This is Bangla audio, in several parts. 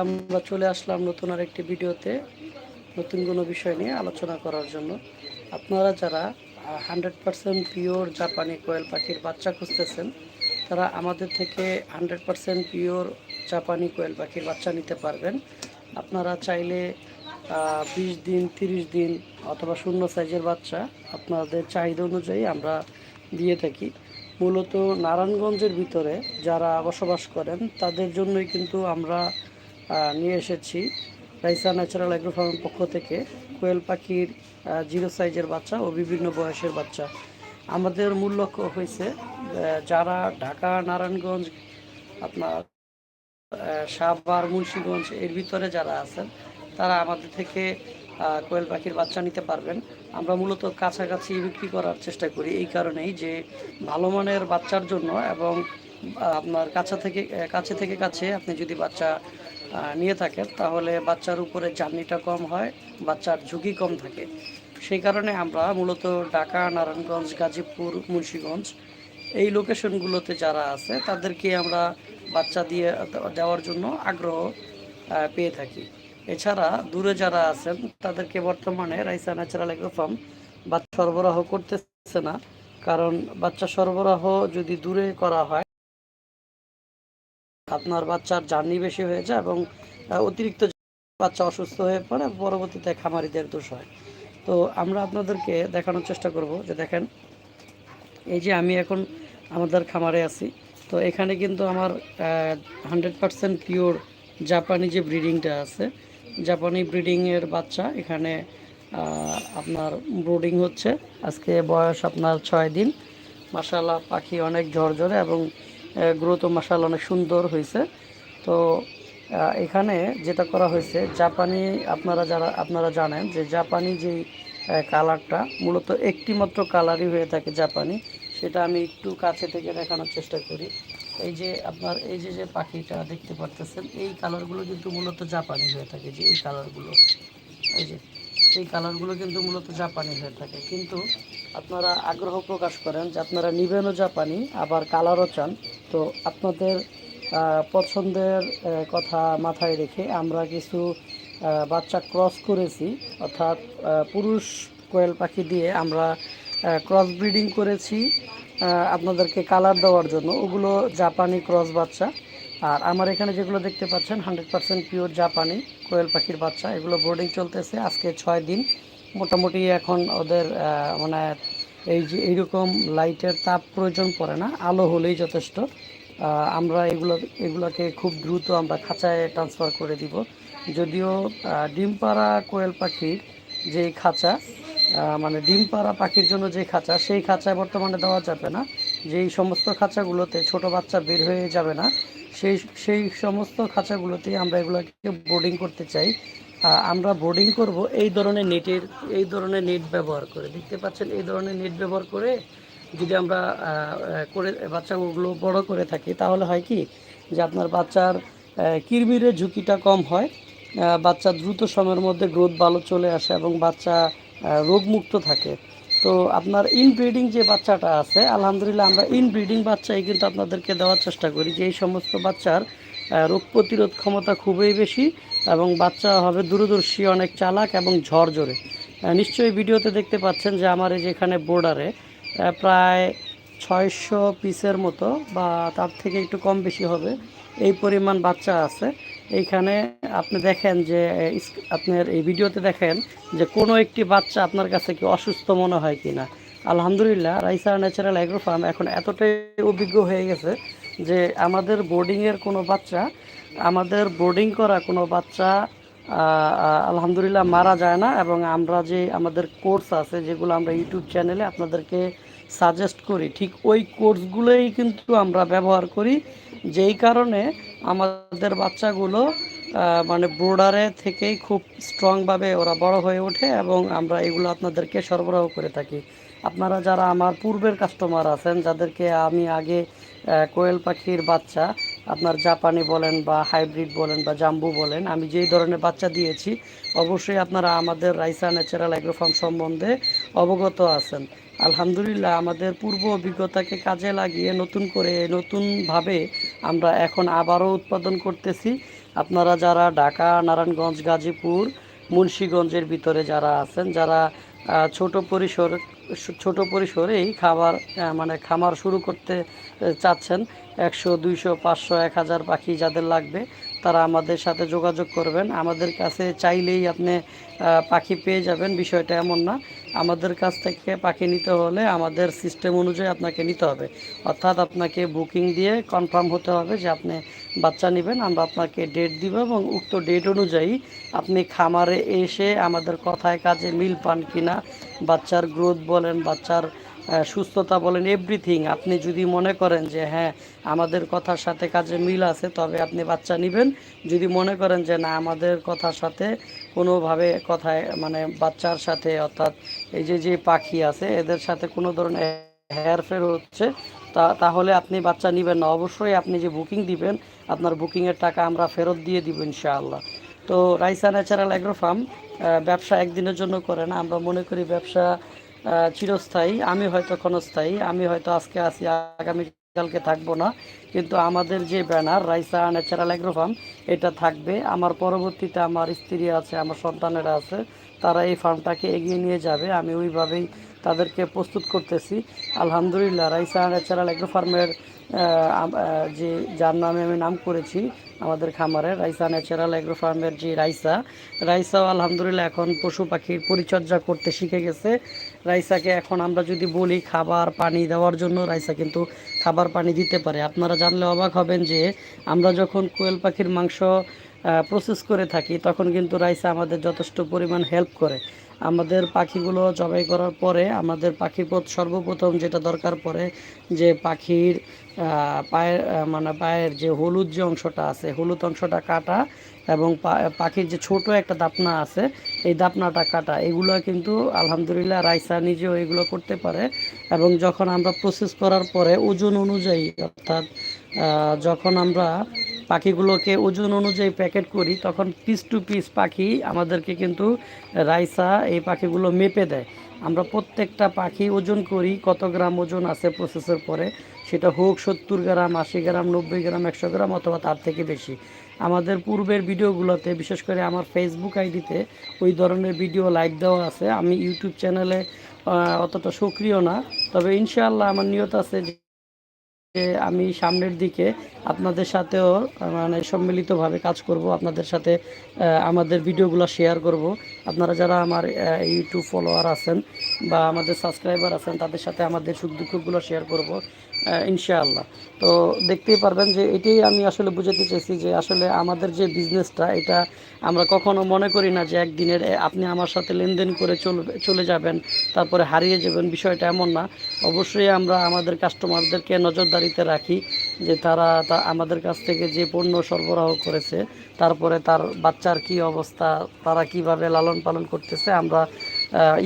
আমরা চলে আসলাম নতুন আর একটি ভিডিওতে, নতুন কোনো বিষয় নিয়ে আলোচনা করার জন্য। আপনারা যারা হান্ড্রেড পারসেন্ট পিওর জাপানি কোয়েল পাখির বাচ্চা খুঁজতেছেন, তারা আমাদের থেকে হান্ড্রেড পারসেন্ট পিওর জাপানি কোয়েল পাখির বাচ্চা নিতে পারবেন। আপনারা চাইলে বিশ দিন, তিরিশ দিন অথবা শূন্য সাইজের বাচ্চা আপনাদের চাহিদা অনুযায়ী আমরা দিয়ে থাকি। মূলত নারায়ণগঞ্জের ভিতরে যারা বসবাস করেন, তাদের জন্যই কিন্তু আমরা নিয়ে এসেছি রাইসা ন্যাচারাল অ্যাগ্রো ফার্মের পক্ষ থেকে। কোয়েল পাখির জিরো সাইজের বাচ্চা ও বিভিন্ন বয়সের বাচ্চা। আমাদের মূল লক্ষ্য হয়েছে যারা ঢাকা, নারায়ণগঞ্জ, আপনার সাভার মুন্সিগঞ্জ এর ভিতরে যারা আছেন, তারা আমাদের থেকে কোয়েল পাখির বাচ্চা নিতে পারবেন। আমরা মূলত কাছাকাছি বিক্রি করার চেষ্টা করি এই কারণেই যে ভালো মানের বাচ্চার জন্য এবং আপনার কাছা থেকে কাছে থেকে কাছে আপনি যদি বাচ্চা নিয়ে থাকেন, তাহলে বাচ্চার উপরে জার্নিটা কম হয়, বাচ্চার ঝুঁকি কম থাকে। সেই কারণে আমরা মূলত ঢাকা, নারায়ণগঞ্জ, গাজীপুর, মুন্সিগঞ্জ এই লোকেশনগুলোতে যারা আছে, তাদেরকে আমরা বাচ্চা দিয়ে দেওয়ার জন্য আগ্রহ পেয়ে থাকি। এছাড়া দূরে যারা আছেন, তাদেরকে বর্তমানে রাইসা ন্যাচারাল এগ্রো ফার্ম বাচ্চা সরবরাহ করতেছে না। কারণ বাচ্চা সরবরাহ যদি দূরে করা হয় আপনার বাচ্চার জার্নি বেশি হয়ে যায় এবং অতিরিক্ত বাচ্চা অসুস্থ হয়ে পড়ে, পরবর্তীতে খামারিদের দোষ হয়। তো আমরা আপনাদেরকে দেখানোর চেষ্টা করব যে দেখেন, এই যে আমি এখন আমাদের খামারে আছি। তো এখানে কিন্তু আমার হান্ড্রেড পারসেন্ট পিওর জাপানি যে ব্রিডিংটা আছে, জাপানি ব্রিডিংয়ের বাচ্চা এখানে আপনার ব্রুডিং হচ্ছে। আজকে বয়স আপনার ছয় দিন। মাসাল্লাহ পাখি অনেক ঝরঝরে এবং গ্রোথও মাসাল অনেক সুন্দর হয়েছে। তো এখানে যেটা করা হয়েছে, জাপানি আপনারা যারা, আপনারা জানেন যে জাপানি যেই কালারটা, মূলত একটি মাত্র কালারই হয়ে থাকে জাপানি, সেটা আমি একটু কাছে থেকে দেখানোর চেষ্টা করি। এই যে আপনার, এই যে যে পাখিটা দেখতে পারতেছেন, এই কালারগুলো কিন্তু মূলত জাপানি হয়ে থাকে যে এই কালারগুলো। এই যে, এই কালারগুলো কিন্তু মূলত জাপানি হয়ে থাকে। কিন্তু আপনারা আগ্রহ প্রকাশ করেন যে আপনারা নিবেনও জাপানি, আবার কালারও চান। তো আপনাদের পছন্দের কথা মাথায় রেখে আমরা কিছু বাচ্চা ক্রস করেছি। অর্থাৎ পুরুষ কোয়েল পাখি দিয়ে আমরা ক্রস ব্রিডিং করেছি আপনাদেরকে কালার দেওয়ার জন্য। ওগুলো জাপানি ক্রস বাচ্চা। আর আমার এখানে যেগুলো দেখতে পাচ্ছেন হান্ড্রেড পার্সেন্ট পিওর জাপানি কোয়েল পাখির বাচ্চা। এগুলো বোর্ডিং চলতেছে আজকে ছয় দিন। মোটামুটি এখন ওদের মানে এই যে এইরকম লাইটের তাপ প্রয়োজন পড়ে না, আলো হলেই যথেষ্ট। আমরা এগুলো, এগুলোকে খুব দ্রুত আমরা খাঁচায় ট্রান্সফার করে দিব। যদিও ডিম পাড়া কোয়েল পাখির যে খাঁচা মানে ডিম পাড়া পাখির জন্য যে খাঁচা, সেই খাঁচায় বর্তমানে দেওয়া যাবে না। যেই সমস্ত খাঁচাগুলোতে ছোট বাচ্চা বের হয়ে যাবে না, সেই সেই সমস্ত খাঁচাগুলোতেই আমরা এগুলোকে বোর্ডিং করতে চাই। আমরা বোর্ডিং করব এই ধরনের নেটের এই ধরনের নেট ব্যবহার করে। দেখতে পাচ্ছেন এই ধরনের নেট ব্যবহার করে যদি আমরা করে বাচ্চাগুলো বড় করে থাকি তাহলে হয় কি যে আপনার বাচ্চার আহ, কিরমিরের ঝুঁকিটা কম হয় বাচ্চা দ্রুত সময়ের মধ্যে গ্রোথ ভালো চলে আসে এবং বাচ্চা রোগমুক্ত থাকে। তো আপনার ইনব্রিডিং যে বাচ্চাটা আছে আলহামদুলিল্লাহ আমরা ইনব্রিডিং বাচ্চাই কিন্তু আপনাদেরকে দেওয়ার চেষ্টা করি যে এই সমস্ত বাচ্চার রোগ প্রতিরোধ ক্ষমতা খুবই বেশি এবং বাচ্চা হবে দূরদর্শী, অনেক চালাক এবং ঝরঝরে। নিশ্চয়ই ভিডিওতে দেখতে পাচ্ছেন যে আমার এই যে এখানে বোর্ডারে প্রায় ছয়শো পিসের মতো বা তার থেকে একটু কম বেশি হবে এই পরিমাণ বাচ্চা আছে। এইখানে আপনি দেখেন যে আপনার এই ভিডিওতে দেখেন যে কোনো একটি বাচ্চা আপনার কাছে কি অসুস্থ মনে হয় কি না। আলহামদুলিল্লাহ, রাইসা ন্যাচারাল অ্যাগ্রো ফার্ম এখন এতটাই অভিজ্ঞ হয়ে গেছে যে আমাদের বোর্ডিংয়ের কোনো বাচ্চা আমাদের বোর্ডিং করা কোনো বাচ্চা আলহামদুলিল্লাহ মারা যায় না এবং আমরা যে আমাদের কোর্স আছে যেগুলো আমরা ইউটিউব চ্যানেলে আপনাদেরকে সাজেস্ট করি, ঠিক ওই কোর্সগুলোই কিন্তু আমরা ব্যবহার করি। যেই কারণে আমাদের বাচ্চাগুলো মানে বোর্ডারে থেকেই খুব স্ট্রংভাবে ওরা বড় হয়ে ওঠে এবং আমরা এগুলো আপনাদেরকে সরবরাহ করে থাকি। আপনারা যারা আমার পূর্বের কাস্টমার আছেন, যাদেরকে আমি আগে কোয়েল পাখির বাচ্চা আপনার জাপানি বলেন বা হাইব্রিড বলেন বা জাম্বু বলেন, আমি যেই ধরনের বাচ্চা দিয়েছি, অবশ্যই আপনারা আমাদের রাইসা ন্যাচারাল অ্যাগ্রোফার্ম সম্বন্ধে অবগত আছেন। আলহামদুলিল্লাহ, আমাদের পূর্ব অভিজ্ঞতাকে কাজে লাগিয়ে নতুন করে, নতুনভাবে আমরা এখন আবারও উৎপাদন করতেছি। আপনারা যারা ঢাকা, নারায়ণগঞ্জ, গাজীপুর, মুন্সীগঞ্জের ভিতরে যারা আছেন, যারা ছোট পরিসর, ছোট পরিসরেই খাবার মানে খামার শুরু করতে চাচ্ছেন। একশো, দুইশো, পাঁচশো, এক হাজার পাখি যাদের লাগবে, তারা আমাদের সাথে যোগাযোগ করবেন। আমাদের কাছে চাইলেই আপনি পাখি পেয়ে যাবেন। বিষয়টা এমন না। আমাদের কাছ থেকে পাখি নিতে হলে আমাদের সিস্টেম অনুযায়ী আপনাকে নিতে হবে। অর্থাৎ আপনাকে বুকিং দিয়ে কনফার্ম হতে হবে যে আপনি বাচ্চা নেবেন আমরা আপনাকে ডেট দিব এবং উক্ত ডেট অনুযায়ী আপনি খামারে এসে আমাদের কথায় কাজে মিল পান কিনা, বাচ্চার গ্রোথ বলেন, বাচ্চার সুস্থতা বলেন এভরিথিং আপনি যদি মনে করেন যে হ্যাঁ আমাদের কথার সাথে কাজে মিল আছে, তবে আপনি বাচ্চা নেবেন। যদি মনে করেন যে, না, আমাদের কথার সাথে কোনোভাবে কথায় মানে বাচ্চার সাথে, অর্থাৎ এই যে যে পাখি আছে, এদের সাথে কোনো ধরনের হেয়ারফের হচ্ছে, তা, তাহলে আপনি বাচ্চা নেবেন না। অবশ্যই আপনি যে বুকিং দিবেন, আপনার বুকিংয়ের টাকা আমরা ফেরত দিয়ে দিব, ইনশাআল্লাহ। তো রাইসা ন্যাচারাল অ্যাগ্রো ফার্ম ব্যবসা একদিনের জন্য করে না, আমরা মনে করি ব্যবসা চিরস্থায়ী, আমি হয়তো ক্ষণস্থায়ী, আমি হয়তো আজকে আসি আগামীকালকে থাকব না। কিন্তু আমাদের যে ব্যানার, রাইসা ন্যাচারাল অ্যাগ্রোফার্ম এটা থাকবে। আমার পরবর্তীতে আমার স্ত্রী আছে, আমার সন্তানেরা আছে, তারা এই ফার্মটাকে এগিয়ে নিয়ে যাবে। আমি ওইভাবেই তাদেরকে প্রস্তুত করতেছি। আলহামদুলিল্লাহ, রাইসা ন্যাচারাল অ্যাগ্রো ফার্মের যে যার নামে আমি নাম করেছি, আমাদের খামারে, রাইসা ন্যাচারাল অ্যাগ্রো ফার্মের যে রাইসা, রাইসাও আলহামদুলিল্লাহ এখন পশু পাখির পরিচর্যা করতে শিখে গেছে। রাইসাকে এখন আমরা যদি বলি খাবার পানি দেওয়ার জন্য, রাইসা কিন্তু খাবার পানি দিতে পারে। আপনারা জানলে অবাক হবেন যে আমরা যখন কোয়েল পাখির মাংস প্রসেস করে থাকি, তখন কিন্তু রাইসা আমাদের যথেষ্ট পরিমাণ হেল্প করে। আমাদের পাখিগুলো জবাই করার পরে, আমাদের পাখির পথ সর্বপ্রথম যেটা দরকার পড়ে, যে পাখির পায়ের মানে পায়ের যে হলুদ যে অংশটা আছে, হলুদ অংশটা কাটা এবং পাখির যে ছোট একটা দাপনা আছে, এই দাপনাটা কাটা। এগুলো কিন্তু আলহামদুলিল্লাহ রাইসা নিজেও এগুলো করতে পারে এবং যখন আমরা প্রসেস করার পরে ওজন অনুযায়ী, অর্থাৎ যখন আমরা পাখিগুলোকে ওজন অনুযায়ী প্যাকেট করি, তখন পিস টু পিস পাখি আমাদেরকে কিন্তু রাইসা এই পাখিগুলো মেপে দেয়। আমরা প্রত্যেকটা পাখি ওজন করি, কত গ্রাম ওজন আছে প্রসেসের পরে, সেটা হোক সত্তর গ্রাম, আশি গ্রাম, নব্বই গ্রাম, একশো গ্রাম অথবা তার থেকে বেশি। আমাদের পূর্বের ভিডিওগুলোতে, বিশেষ করে আমার ফেসবুক আইডিতে, ওই ধরনের ভিডিও লাইক দেওয়া আছে। আমি ইউটিউব চ্যানেলে অতটা সক্রিয় না, তবে ইনশাআল্লাহ আমার নিয়ত আছে আমি সামনের দিকে আপনাদের সাথেও মানে সম্মিলিতভাবে কাজ করব, আপনাদের সাথে আমাদের ভিডিওগুলো শেয়ার করব। আপনারা যারা আমার ইউটিউব ফলোয়ার আছেন বা আমাদের সাবস্ক্রাইবার আছেন, তাদের সাথে আমাদের সুখ দুঃখগুলো শেয়ার করব ইনশাআল্লাহ। তো দেখতেই পারবেন যে এটাই আমি আসলে বুঝাতে চাইছি যে আসলে আমাদের যে বিজনেসটা এটা আমরা কখনো মনে করি না যে একদিনের আপনি আমার সাথে লেনদেন করে চলবে চলে যাবেন, তারপরে হারিয়ে যাবেন, বিষয়টা এমন না। অবশ্যই আমরা আমাদের কাস্টমারদেরকে নজরদারিতে রাখি যে তারা, তা, আমাদের কাছ থেকে যে পণ্য সরবরাহ করেছে, তারপরে তার বাচ্চার কি অবস্থা, তারা কীভাবে লালন পালন করতেছে, আমরা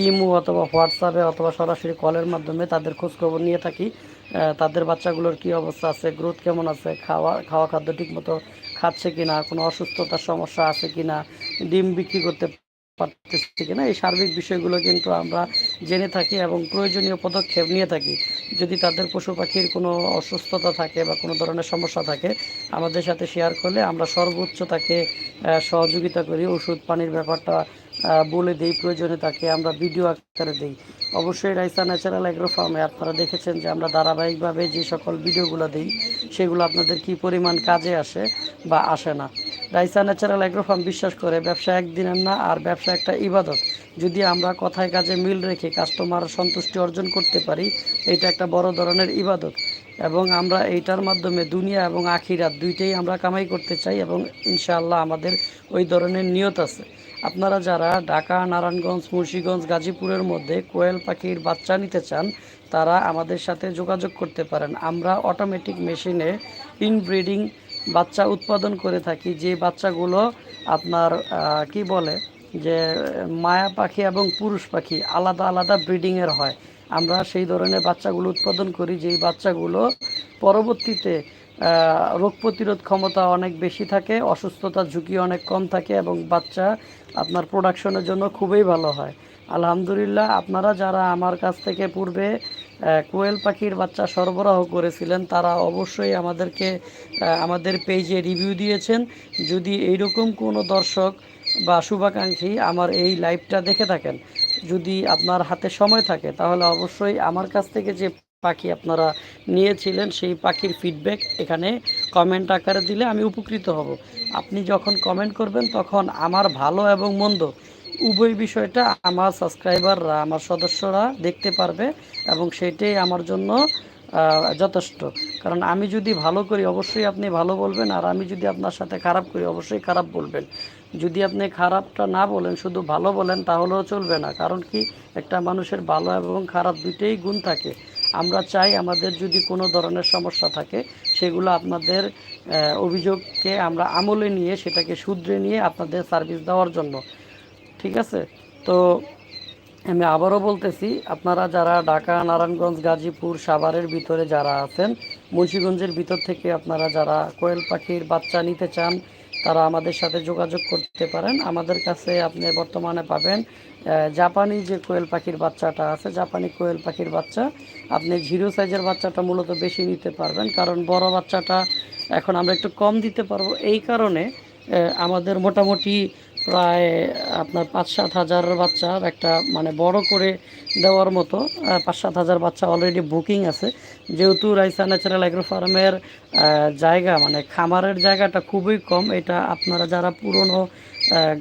ইমো অথবা হোয়াটসঅ্যাপে অথবা সরাসরি কলের মাধ্যমে তাদের খোঁজখবর নিয়ে থাকি। তাদের বাচ্চাগুলোর কি অবস্থা আছে, গ্রোথ কেমন আছে, খাওয়া খাওয়া খাদ্য ঠিকমতো খাচ্ছে কি না কোনো অসুস্থতার সমস্যা আছে কি না ডিম বিক্রি করতে পারতেছে কিনা, এই সার্বিক বিষয়গুলো কিন্তু আমরা জেনে থাকি এবং প্রয়োজনীয় পদক্ষেপ নিয়ে থাকি। যদি তাদের পশু পাখির কোনো অসুস্থতা থাকে বা কোনো ধরনের সমস্যা থাকে, আমাদের সাথে শেয়ার করলে আমরা সর্বোচ্চ তাকে সহযোগিতা করি। ওষুধ, পানির ব্যাপারটা বলে দিই, প্রয়োজনে তাকে আমরা ভিডিও আকারে দিই। অবশ্যই রাইসা ন্যাচারাল অ্যাগ্রো ফার্মে আপনারা দেখেছেন যে আমরা ধারাবাহিকভাবে যে সকল ভিডিওগুলো দিই, সেগুলো আপনাদের কি পরিমাণ কাজে আসে বা আসে না। রাইসা ন্যাচারাল অ্যাগ্রো ফার্ম বিশ্বাস করে, ব্যবসা একদিনের না, আর ব্যবসা একটা ইবাদত। যদি আমরা কথায় কাজে মিল রেখে কাস্টমার সন্তুষ্টি অর্জন করতে পারি, এটা একটা বড় ধরনের ইবাদত। এবং আমরা এইটার মাধ্যমে দুনিয়া এবং আখিরাত দুইটাই আমরা কামাই করতে চাই এবং ইনশাআল্লাহ আমাদের ওই ধরনের নিয়ত আছে। আপনারা যারা ঢাকা, নারায়ণগঞ্জ, মুন্সীগঞ্জ, গাজীপুরের মধ্যে কোয়েল পাখির বাচ্চা নিতে চান, তারা আমাদের সাথে যোগাযোগ করতে পারেন। আমরা অটোমেটিক মেশিনে ইনব্রিডিং বাচ্চা উৎপাদন করে থাকি। যে বাচ্চাগুলো আপনার কি বলে, যে মায়া পাখি এবং পুরুষ পাখি আলাদা আলাদা ব্রিডিংয়ের হয়। আমরা সেই ধরনের বাচ্চাগুলো উৎপাদন করি, যেই বাচ্চাগুলো পরবর্তীতে রোগ প্রতিরোধ ক্ষমতা অনেক বেশি থাকে, অসুস্থতার ঝুঁকি অনেক কম থাকে এবং বাচ্চা আপনার প্রোডাকশনের জন্য খুবই ভালো হয়। আলহামদুলিল্লাহ, আপনারা যারা আমার কাছ থেকে পূর্বে কোয়েল পাখির বাচ্চা সরবরাহ করেছিলেন, তারা অবশ্যই আমাদেরকে আমাদের পেজে রিভিউ দিয়েছেন। যদি এইরকম কোনো দর্শক বা শুভাকাঙ্ক্ষী আমার এই লাইভটা দেখে থাকেন, যদি আপনার হাতে সময় থাকে, তাহলে অবশ্যই আমার কাছ থেকে যে পাখি আপনারা নিয়েছিলেন, সেই পাখির ফিডব্যাক এখানে কমেন্ট আকারে দিলে আমি উপকৃত হব। আপনি যখন কমেন্ট করবেন, তখন আমার ভালো এবং মন্দ উভয় বিষয়টা আমার সাবস্ক্রাইবাররা আমার সদস্যরা দেখতে পারবে এবং সেটাই আমার জন্য যথেষ্ট। কারণ আমি যদি ভালো করি, অবশ্যই আপনি ভালো বলবেন, আর আমি যদি আপনার সাথে খারাপ করি, অবশ্যই খারাপ বলবেন। যদি আপনি খারাপটা না বলেন, শুধু ভালো বলেন, তাহলেও চলবে না। কারণ কি? একটা মানুষের ভালো এবং খারাপ দুইটাই গুণ থাকে। আমরা চাই আমাদের যদি কোনো ধরনের সমস্যা থাকে, সেগুলো আপনাদের অভিযোগকে আমরা আমলে নিয়ে সেটাকে শুধরে নিয়ে আপনাদের সার্ভিস দেওয়ার জন্য। ঠিক আছে? তো আমি আবারও বলতেছি, আপনারা যারা ঢাকা, নারায়ণগঞ্জ, গাজীপুর, সাভারের ভিতরে যারা আছেন, মুন্সিগঞ্জের ভিতর থেকে আপনারা যারা কোয়েল পাখির বাচ্চা নিতে চান, তারা আমাদের সাথে যোগাযোগ করতে পারেন। আমাদের কাছে আপনি বর্তমানে পাবেন জাপানি যে কোয়েল পাখির বাচ্চাটা আছে, জাপানি কোয়েল পাখির বাচ্চা, আপনি জিরো সাইজের বাচ্চাটা মূলত বেশি নিতে পারবেন, কারণ বড় বাচ্চাটা এখন আমরা একটু কম দিতে পারব। এই কারণে আমাদের মোটামুটি প্রায় আপনার পাঁচ সাত হাজার বাচ্চা একটা মানে বড় করে দেওয়ার মতো পাঁচ সাত হাজার বাচ্চা অলরেডি বুকিং আছে। যেহেতু রাইসা ন্যাচারাল অ্যাগ্রো ফার্মের জায়গা মানে খামারের জায়গাটা খুবই কম, এটা আপনারা যারা পুরনো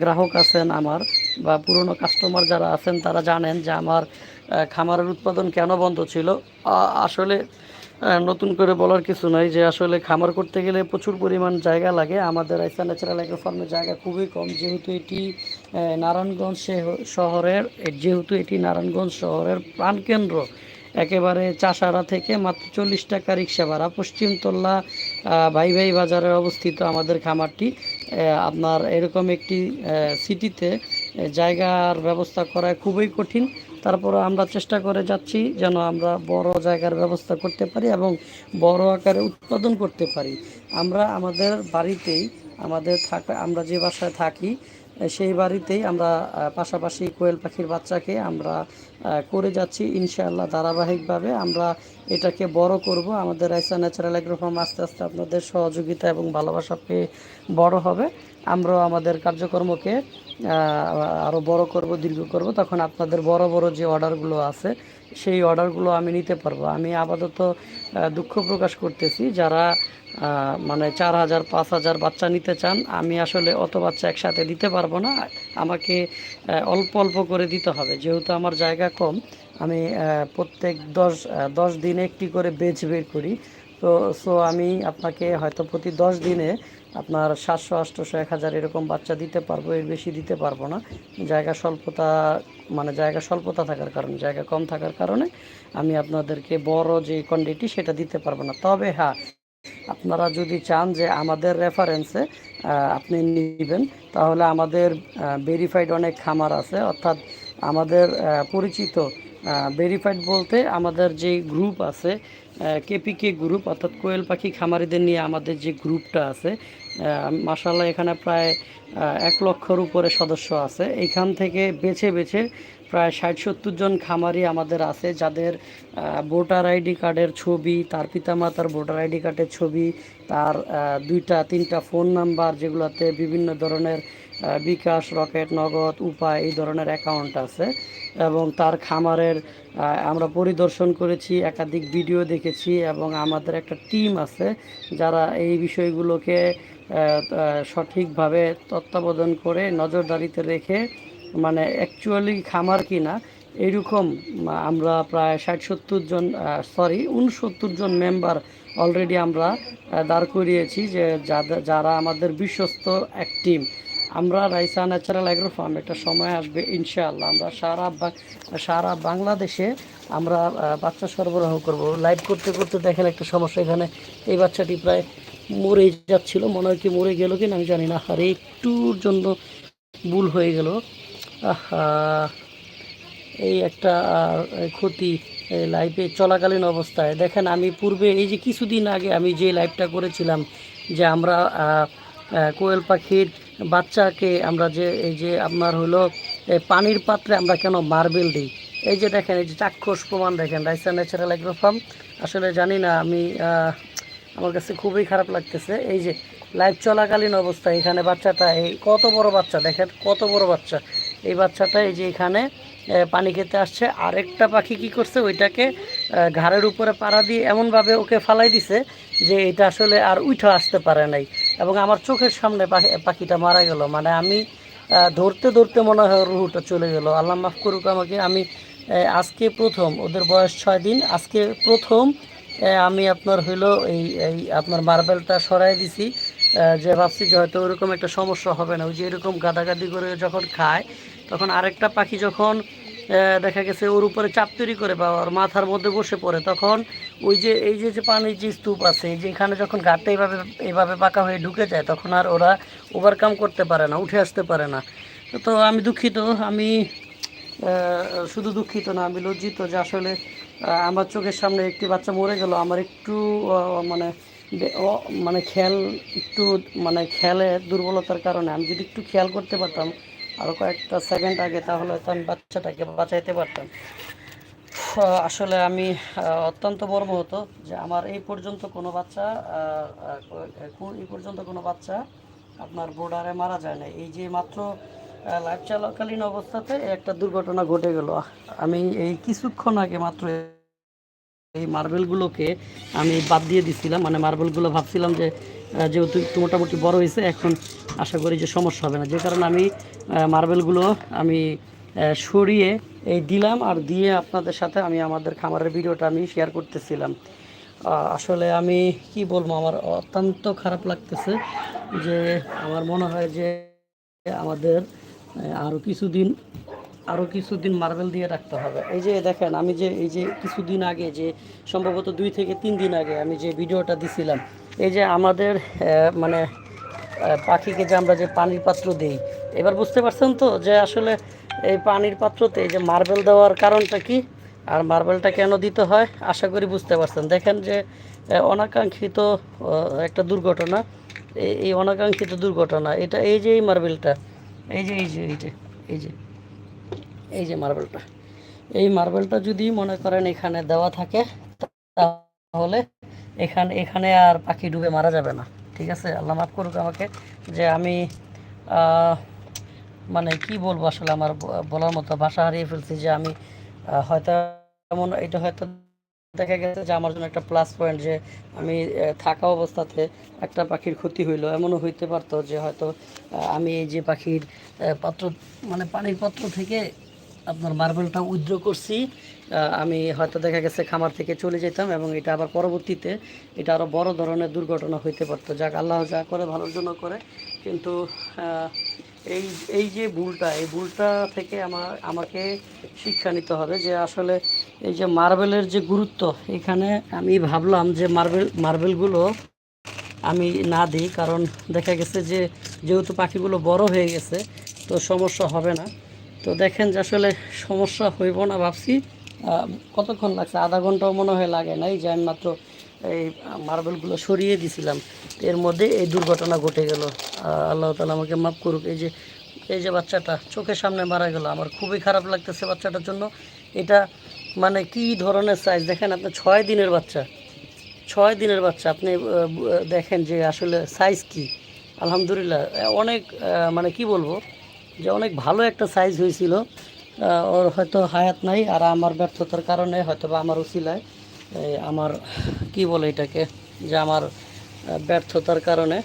গ্রাহক আছেন আমার বা পুরনো কাস্টমার যারা আছেন, তারা জানেন যে আমার খামারের উৎপাদন কেন বন্ধ ছিল। আসলে নতুন করে বলার কিছু নাই যে আসলে খামার করতে গেলে প্রচুর পরিমাণ জায়গা লাগে। আমাদের আইসা ন্যাচারাল অ্যাগ্রো ফার্মের জায়গা খুবই কম, যেহেতু এটি নারায়ণগঞ্জ শহরের যেহেতু এটি নারায়ণগঞ্জ শহরের প্রাণকেন্দ্র। একেবারে চাষারা থেকে মাত্র চল্লিশ টাকা রিক্সা ভাড়া। পশ্চিমতলা ভাই ভাই বাজারে অবস্থিত আমাদের খামারটি। আপনার এরকম একটি সিটিতে জায়গার ব্যবস্থা করা খুবই কঠিন। তারপরে আমরা চেষ্টা করে যাচ্ছি যেন আমরা বড় জায়গার ব্যবস্থা করতে পারি এবং বড় আকারে উৎপাদন করতে পারি। আমরা আমাদের বাড়িতেই আমাদের থাকা আমরা যে বাসায় থাকি, সেই বাড়িতেই আমরা পাশাপাশি কোয়েল পাখির বাচ্চাকে আমরা করে যাচ্ছি। ইনশাআল্লাহ ধারাবাহিকভাবে আমরা এটাকে বড় করব। আমাদের রাইসা ন্যাচারাল অ্যাগ্রোফার্ম আস্তে আস্তে আপনাদের সহযোগিতা এবং ভালোবাসা পেয়ে বড় হবে। আমরাও আমাদের কার্যক্রমকে আরও বড় করব, দীর্ঘ করব। তখন আপনাদের বড় বড় যে অর্ডারগুলো আছে, সেই অর্ডারগুলো আমি নিতে পারব। আমি আপাতত দুঃখ প্রকাশ করতেছি যারা মানে চার হাজার, পাঁচ হাজার বাচ্চা নিতে চান, আমি আসলে অত বাচ্চা একসাথে দিতে পারব না। আমাকে অল্প অল্প করে দিতে হবে। যেহেতু আমার জায়গা কম, আমি প্রত্যেক দশ দশ দিনে একটি করে বেচ বের করি। তো সো আমি আপনাকে হয়তো প্রতি দশ দিনে আপনার সাতশো আটশোশো এক হাজার এরকম বাচ্চা দিতে পারব, এর বেশি দিতে পারব না। জায়গা স্বল্পতা মানে জায়গা স্বল্পতা থাকার কারণে, জায়গা কম থাকার কারণে আমি আপনাদেরকে বড় যে কোয়ান্টিটি সেটা দিতে পারব না। তবে হ্যাঁ আপনারা যদি চান যে আমাদের রেফারেন্সে আপনি নেবেন, তাহলে আমাদের ভেরিফাইড অনেক খামার আছে। অর্থাৎ আমাদের পরিচিত ভেরিফাইড বলতে আমাদের যে গ্রুপ আছে কেপিকে গ্রুপ অর্থাৎ কোয়েল পাখি খামারিদের নিয়ে আমাদের যে গ্রুপটা আছে মাসাল্লাহ এখানে প্রায় এক লক্ষর উপরে সদস্য আছে। এইখান থেকে বেছে বেছে প্রায় ষাট সত্তর জন খামারি আমাদের আছে, যাদের ভোটার আইডি কার্ডের ছবি, তার পিতামাতার ভোটার আইডি কার্ডের ছবি, তার দুইটা, তিনটা ফোন নাম্বার যেগুলোতে বিভিন্ন ধরনের বিকাশ, রকেট, নগদ, উপায় এই ধরনের অ্যাকাউন্ট আছে। এবং তার খামারের আমরা পরিদর্শন করেছি, একাধিক ভিডিও দেখেছি এবং আমাদের একটা টিম আছে যারা এই বিষয়গুলোকে সঠিকভাবে তত্ত্বাবধান করে নজরদারিতে রেখে মানে অ্যাকচুয়ালি খামার কিনা এইরকম আমরা প্রায় ষাট সত্তর জন সরি উনসত্তর জন মেম্বার অলরেডি আমরা দাঁড় করিয়েছি যে যারা আমাদের বিশ্বস্ত এক টিম আমরা রাইসা ন্যাচারাল অ্যাগ্রো ফার্ম, একটা সময় আসবে ইনশাআল্লাহ, আমরা সারা সারা বাংলাদেশে আমরা বাচ্চা সরবরাহ করব। লাইভ করতে করতে দেখেন একটা সমস্যা এখানে। এই বাচ্চাটি প্রায় মরে যাচ্ছিল। মনে হয় কি মরে গেল কিনা আমি জানি না। আর একটুর জন্য ভুল হয়ে গেল। আহা! এই একটা ক্ষতি এই লাইভে চলাকালীন অবস্থায়। দেখেন আমি পূর্বে, এই যে কিছুদিন আগে আমি যে লাইভটা করেছিলাম, যে আমরা কোয়েল পাখির বাচ্চাকে আমরা যে, এই যে আপনার হলো পানির পাত্রে আমরা কেন মার্বেল দিই? এই যে দেখেন, এই যে চাক্ষুষ প্রমাণ দেখেন রাইসা ন্যাচারাল এগ্রো ফার্ম আসলে জানি না, আমি আমার কাছে খুবই খারাপ লাগতেছে। এই যে লাইভ চলাকালীন অবস্থায় এখানে বাচ্চাটা, এই কত বড় বাচ্চা, দেখেন কত বড় বাচ্চা। এই বাচ্চাটা এই যে এখানে পানি খেতে আসছে। আরেকটা পাখি কি করছে, ওইটাকে ঘাড়ের উপরে পাড়া দিয়ে এমনভাবে ওকে ফালাই দিছে যে এটা আসলে আর উঠে আসতে পারে নাই। এবং আমার চোখের সামনে পাখি, পাখিটা মারা গেল। মানে আমি ধরতে ধরতে মনে হয় রুহুটা চলে গেল। আল্লাহ মাফ করুক আমাকে, আমি আজকে প্রথম, ওদের বয়স ছয় দিন। আজকে প্রথম আমি আপনার হইল এই এই আপনার মার্বেলটা সরাই দিছি। যে ভাবছি যে হয়তো ওরকম একটা সমস্যা হবে না। ওই যে এরকম গাদাগাদি করে যখন খায়, তখন আরেকটা পাখি যখন দেখা গেছে ওর উপরে চাপ তৈরি করে বা ওর মাথার মধ্যে বসে পড়ে, তখন ওই যে, এই যে যে পানির যে স্তূপ আছে, এই যে এখানে যখন গাটটা এইভাবে এইভাবে পাকা হয়ে ঢুকে যায়, তখন আর ওরা ওভারকাম করতে পারে না, উঠে আসতে পারে না। তো আমি দুঃখিত, আমি শুধু দুঃখিত না, আমি লজ্জিত যে আসলে আমার চোখের সামনে একটি বাচ্চা মরে গেল। আমার একটু মানে মানে খেয়াল, একটু মানে খেয়ালের দুর্বলতার কারণে আমি যদি একটু খেয়াল করতে পারতাম আরও কয়েকটা সেকেন্ড আগে, তাহলে হয়তো আমি বাচ্চাটাকে বাঁচাইতে পারতাম। আসলে আমি অত্যন্ত অত্যন্ত মর্মাহত যে আমার এই পর্যন্ত কোনো বাচ্চা এই পর্যন্ত কোনো বাচ্চা আপনার বোর্ডারে মারা যায় না এই যে মাত্র লাইফ চলাকালীন অবস্থাতে একটা দুর্ঘটনা ঘটে গেল। আমি এই কিছুক্ষণ আগে মাত্র এই মার্বেলগুলোকে আমি বাদ দিয়ে দিছিলাম। মানে মার্বেলগুলো ভাবছিলাম যে যেহেতু একটু মোটামুটি বড় হয়েছে, এখন আশা করি যে সমস্যা হবে না। যে কারণে আমি মার্বেলগুলো আমি সরিয়ে এই দিলাম আর দিয়ে আপনাদের সাথে আমি আমাদের খামারের ভিডিওটা আমি শেয়ার করতেছিলাম। আসলে আমি কি বলব, আমার অত্যন্ত খারাপ লাগতেছে যে, আমার মনে হয় যে আমাদের আরও কিছুদিন আরও কিছুদিন মার্বেল দিয়ে রাখতে হবে। এই যে দেখেন, আমি যে, এই যে কিছুদিন আগে যে, সম্ভবত দুই থেকে তিন দিন আগে আমি যে ভিডিওটা দিছিলাম, এই যে আমাদের মানে পাখিকে যে আমরা যে পানির পাত্র দিই, এবার বুঝতে পারছেন তো যে আসলে এই পানির পাত্রতে এই যে মার্বেল দেওয়ার কারণটা কি? আর মার্বেলটা কেন দিতে হয়? আশা করি বুঝতে পারছেন। দেখেন যে অনাকাঙ্ক্ষিত একটা দুর্ঘটনা এই অনাকাঙ্ক্ষিত দুর্ঘটনা, এটা এই যে এই মার্বেলটা এই যে এই যে এই যে এই যে। এই যে মার্বেলটা এই মার্বেলটা যদি মনে করেন এখানে দেওয়া থাকে, তাহলে এখানে এখানে আর পাখি ডুবে মারা যাবে না। ঠিক আছে? আল্লাহ মাফ করুক আমাকে যে আমি মানে কি বলব আসলে আমার বলার মতো ভাষা হারিয়ে ফেলছি যে আমি হয়তো এমন, এটা হয়তো দেখা গেছে যে আমার জন্য একটা প্লাস পয়েন্ট যে আমি থাকা অবস্থাতে একটা পাখির ক্ষতি হইল। এমনও হইতে পারতো যে হয়তো আমি এই যে পাখির পাত্র মানে পানির পাত্র থেকে আপনার মার্বেলটা উইথড্র করছি আমি হয়তো দেখা গেছে খামার থেকে চলে যেতাম এবং এটা আবার পরবর্তীতে এটা আরও বড় ধরনের দুর্ঘটনা হইতে পারতো। যাক, আল্লাহ যা করে ভালোর জন্য করে। কিন্তু এই এই যে ভুলটা, এই ভুলটা থেকে আমার, আমাকে শিক্ষা নিতে হবে যে আসলে এই যে মার্বেলের যে গুরুত্ব, এখানে আমি ভাবলাম যে মার্বেল, মার্বেলগুলো আমি না দিই, কারণ দেখা গেছে যে যেহেতু পাখিগুলো বড় হয়ে গেছে, তো সমস্যা হবে না। তো দেখেন যে আসলে সমস্যা হইব না ভাবছি। কতক্ষণ লাগছে? আধা ঘন্টাও মনে হয় লাগে নাই, যে আমি মাত্র এই মার্বেলগুলো সরিয়ে দিছিলাম। এর মধ্যে এই দুর্ঘটনা ঘটে গেল। আল্লাহ তালা আমাকে মাফ করুক। এই যে এই যে বাচ্চাটা চোখের সামনে মারা গেল। আমার খুবই খারাপ লাগতেছে বাচ্চাটার জন্য। এটা মানে কি ধরনের সাইজ দেখেন আপনি ছয় দিনের বাচ্চা। ছয় দিনের বাচ্চা। আপনি দেখেন যে আসলে সাইজ কি। আলহামদুলিল্লাহ অনেক মানে কি বলব? যে অনেক ভালো একটা সাইজ হয়েছিল। ওর হয়তো হায়াত নাই আর আমার ব্যর্থতার কারণে হয়তো বা আমার উচিলায়। আমার, কি বলে এটাকে, যে আমার ব্যর্থতার কারণে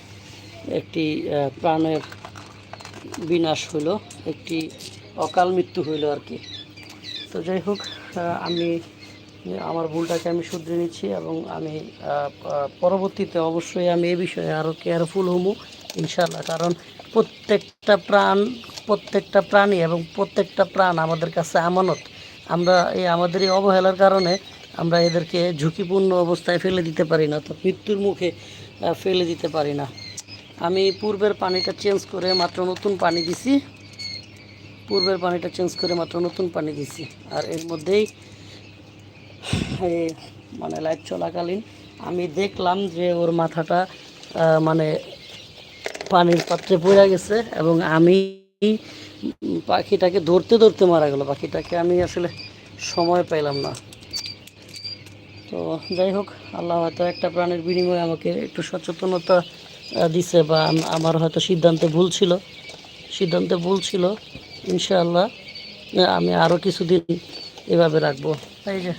একটি প্রাণের বিনাশ হইল, একটি অকাল মৃত্যু হইল আর কি। তো যাই হোক আমি, আমার ভুলটাকে আমি শুধরে নিচ্ছি এবং আমি পরবর্তীতে অবশ্যই আমি এ বিষয়ে আরও কেয়ারফুল হমু ইনশাল্লাহ কারণ প্রত্যেকটা প্রাণ, প্রত্যেকটা প্রাণী এবং প্রত্যেকটা প্রাণ আমাদের কাছে আমানত। আমরা এই আমাদের এই অবহেলার কারণে আমরা এদেরকে ঝুঁকিপূর্ণ অবস্থায় ফেলে দিতে পারি না, তো মৃত্যুর মুখে ফেলে দিতে পারি না। আমি পূর্বের পানিটা চেঞ্জ করে মাত্র নতুন পানি দিছি। পূর্বের পানিটা চেঞ্জ করে মাত্র নতুন পানি দিছি। আর এর মধ্যেই মানে লাইট চলাকালীন আমি দেখলাম যে ওর মাথাটা মানে পানির পাত্রে পড়ে গেছে এবং আমি পাখিটাকে ধরতে ধরতে মারা গেল। পাখিটাকে আমি আসলে সময় পাইলাম না। তো যাই হোক, আল্লাহ হয়তো একটা প্রাণের বিনিময়ে আমাকে একটু সচেতনতা দিছে বা আম- আমার হয়তো সিদ্ধান্তে ভুল ছিল। সিদ্ধান্তে ভুল ছিল, ইনশাআল্লাহ আমি আরও কিছুদিন এভাবে রাখব। এই যে,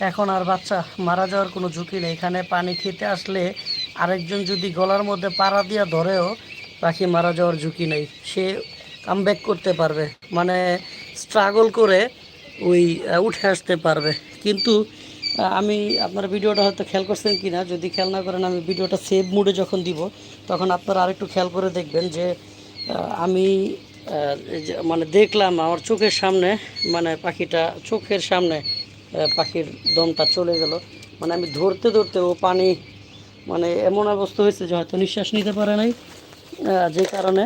এখন আর বাচ্চা মারা যাওয়ার কোনো ঝুঁকি নেই। এখানে পানি খেতে আসলে আরেকজন যদি গলার মধ্যে পাড়া দিয়া ধরেও পাখি মারা যাওয়ার ঝুঁকি নেই। সে কামব্যাক করতে পারবে। মানে স্ট্রাগল করে ওই উঠে আসতে পারবে। কিন্তু আমি আপনার ভিডিওটা হয়তো খেয়াল করছেন কি না যদি খেয়াল না করেন আমি ভিডিওটা সেভ মুডে যখন দিব, তখন আপনারা আরেকটু খেয়াল করে দেখবেন যে আমি মানে দেখলাম আমার চোখের সামনে মানে পাখিটা চোখের সামনে পাখির দমটা চলে গেল। মানে আমি ধরতে ধরতে ও পানি মানে এমন অবস্থা হয়েছে যে হয়তো নিঃশ্বাস নিতে পারে নাই যে কারণে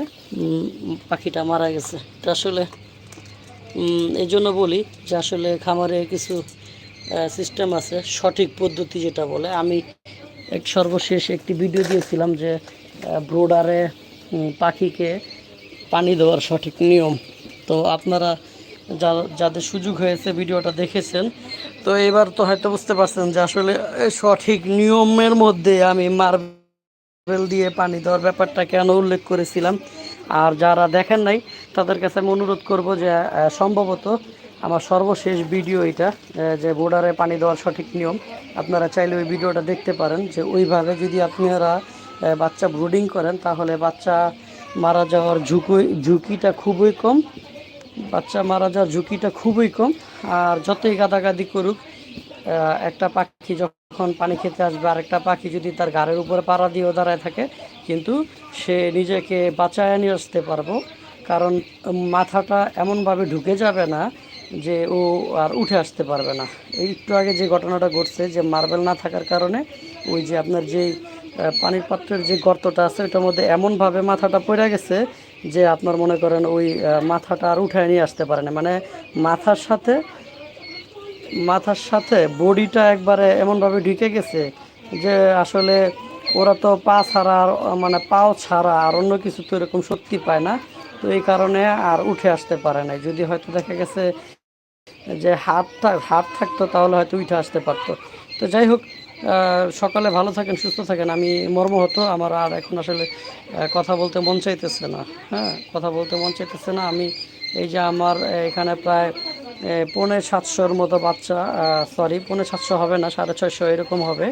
পাখিটা মারা গেছে। আসলে এই জন্য বলি যে আসলে খামারে কিছু সিস্টেম আছে, সঠিক পদ্ধতি যেটা বলে। আমি এক সর্বশেষ একটি ভিডিও দিয়েছিলাম যে ব্রোডারে পাখিকে পানি দেওয়ার সঠিক নিয়ম। তো আপনারা যা, যাদের সুযোগ হয়েছে ভিডিওটা দেখেছেন, তো এবার তো হয়তো বুঝতে পারছেন যে আসলে সঠিক নিয়মের মধ্যে আমি মার বেল দিয়ে পানি দেওয়ার ব্যাপারটা কেন উল্লেখ করেছিলাম। আর যারা দেখেন নাই, তাদের কাছে আমি অনুরোধ করব যে সম্ভবত আমার সর্বশেষ ভিডিও এটা যে বোর্ডারে পানি দেওয়ার সঠিক নিয়ম। আপনারা চাইলে ওই ভিডিওটা দেখতে পারেন, যে ওইভাবে যদি আপনারা বাচ্চা ব্রুডিং করেন, তাহলে বাচ্চা মারা যাওয়ার ঝুঁকি ঝুঁকিটা খুবই কম। বাচ্চা মারা যাওয়ার ঝুঁকিটা খুবই কম। আর যতই গাদাগাদি করুক একটা পাখি যখন পানি খেতে আসবে আর একটা পাখি যদি তার ঘাড়ের উপরে পাড়া দিয়েও দাঁড়ায় থাকে, কিন্তু সে নিজেকে বাঁচায় নিয়ে আসতে পারব। কারণ মাথাটা এমনভাবে ঢুকে যাবে না যে ও আর উঠে আসতে পারবে না। এই একটু আগে যে ঘটনাটা ঘটছে যে মার্বেল না থাকার কারণে ওই যে আপনার যে আহ, পানির পাত্রের যে গর্তটা আছে ওটার মধ্যে এমনভাবে মাথাটা পড়ে গেছে যে আপনার মনে করেন ওই মাথাটা আর উঠায় নিয়ে আসতে পারে না মানে মাথার সাথে মাথার সাথে বডিটা একবারে এমনভাবে ঢুকে গেছে যে আসলে ওরা তো পা ছাড়া আর মানে পাও ছাড়া আর অন্য কিছু তো এরকম শক্তি পায় না। তো এই কারণে আর উঠে আসতে পারে না যদি হয়তো দেখা গেছে যে হাতটা হাত থাকতো তাহলে হয়তো উঠে আসতে পারতো। তো যাই হোক সকালে ভালো থাকেন, সুস্থ থাকেন। আমি মর্ম হতো আমার আর এখন আসলে কথা বলতে মন চাইতেছে না। হ্যাঁ কথা বলতে মন চাইতেছে না। আমি এই যে আমার এখানে প্রায় পৌনে সাতশোর মতো বাচ্চা সরি পৌনে সাতশো হবে না, সাড়ে ছয়শো এরকম হবে,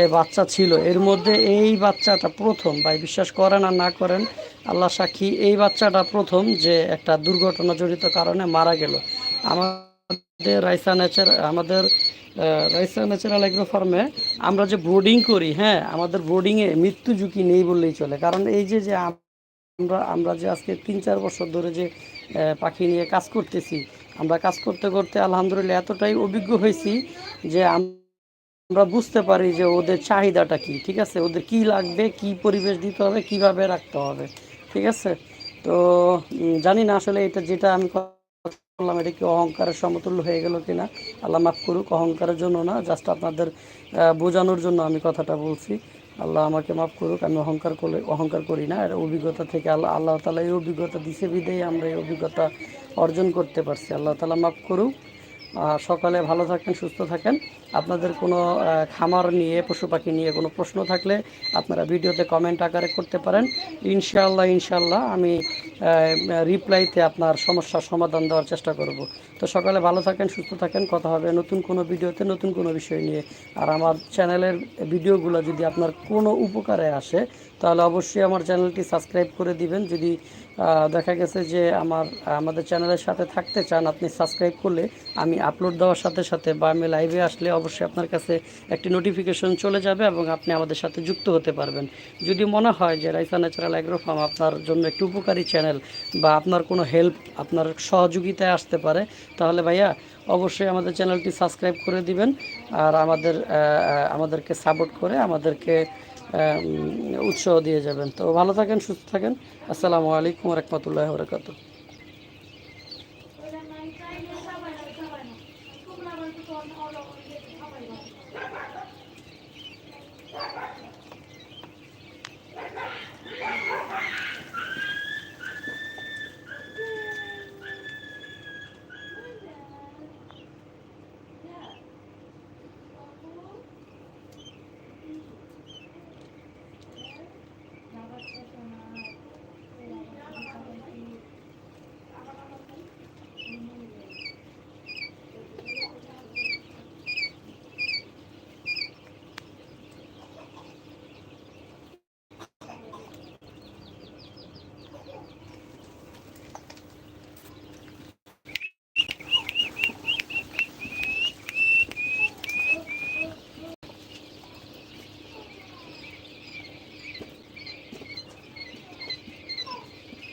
এ, বাচ্চা ছিল। এর মধ্যে এই বাচ্চাটা প্রথম, ভাই, বিশ্বাস করেন আর না করেন, আল্লাহ সাক্ষী, এই বাচ্চাটা প্রথম যে একটা দুর্ঘটনা জড়িত কারণে মারা গেল। আমাদের রাইসা নেচার আমাদের রাইসা ন্যাচারাল এগ্রো ফার্মে আমরা যে ব্রোডিং করি হ্যাঁ আমাদের ব্রোডিংয়ে মৃত্যু ঝুঁকি নেই বললেই চলে। কারণ এই যে যে আমরা আমরা যে আজকে তিন চার বছর ধরে যে পাখি নিয়ে কাজ করতেছি, আমরা কাজ করতে করতে আলহামদুলিল্লাহ এতটাই অভিজ্ঞ হয়েছি যে আমরা বুঝতে পারি যে ওদের চাহিদাটা কি, ঠিক আছে? ওদের কি লাগবে, কি পরিবেশ দিতে হবে, কীভাবে রাখতে হবে, ঠিক আছে? তো জানি না আসলে এটা যেটা আমি কথা বললাম, এটা কি অহংকারের সমতুল্য হয়ে গেল কিনা আল্লাহ মাফ করুক, অহংকারের জন্য না জাস্ট আপনাদের বোঝানোর জন্য আমি কথাটা বলছি। আল্লাহ আমাকে মাফ করুক, আমি অহংকার করলে, অহংকার করি না। এটা অভিজ্ঞতা থেকে আল্লাহ আল্লাহ তালা এই অভিজ্ঞতা দিছে বিদেই আমরা এই অভিজ্ঞতা অর্জন করতে পারছি। আল্লাহ তালা মাফ করুক। সকালে ভালো থাকেন, সুস্থ থাকেন। আপনাদের কোনো খামার নিয়ে, পশু পাখি নিয়ে কোনো প্রশ্ন থাকলে আপনারা ভিডিওতে কমেন্ট আকারে করতে পারেন। ইনশাআল্লাহ ইনশাআল্লাহ আমি রিপ্লাইতে আপনার সমস্যার সমাধান দেওয়ার চেষ্টা করব। তো সকালে ভালো থাকেন, সুস্থ থাকেন, কথা হবে নতুন কোনো ভিডিওতে, নতুন কোনো বিষয় নিয়ে। আর আমার চ্যানেলের ভিডিওগুলো যদি আপনার কোনো উপকারে আসে, তাহলে অবশ্যই আমার চ্যানেলটি সাবস্ক্রাইব করে দিবেন। যদি দেখা গেছে যে আমার, আমাদের চ্যানেলের সাথে থাকতে চান, আপনি সাবস্ক্রাইব করলে আমি আপলোড দেওয়ার সাথে সাথে বা আমি লাইভে আসলে অবশ্যই আপনার কাছে একটি নোটিফিকেশন চলে যাবে এবং আপনি আমাদের সাথে যুক্ত হতে পারবেন। যদি মনে হয় যে রাইসা ন্যাচারাল অ্যাগ্রো ফার্ম আপনার জন্য একটি উপকারী চ্যানেল বা আপনার কোনো হেল্প আপনার সহযোগিতায় আসতে পারে, তাহলে ভাইয়া অবশ্যই আমাদের চ্যানেলটি সাবস্ক্রাইব করে দিবেন আর আমাদের আমাদেরকে সাপোর্ট করে আমাদেরকে উৎসাহ দিয়ে যাবেন। তো ভালো থাকেন, সুস্থ থাকেন। আসসালামু আলাইকুম রহমতুল্লাহ বরকাত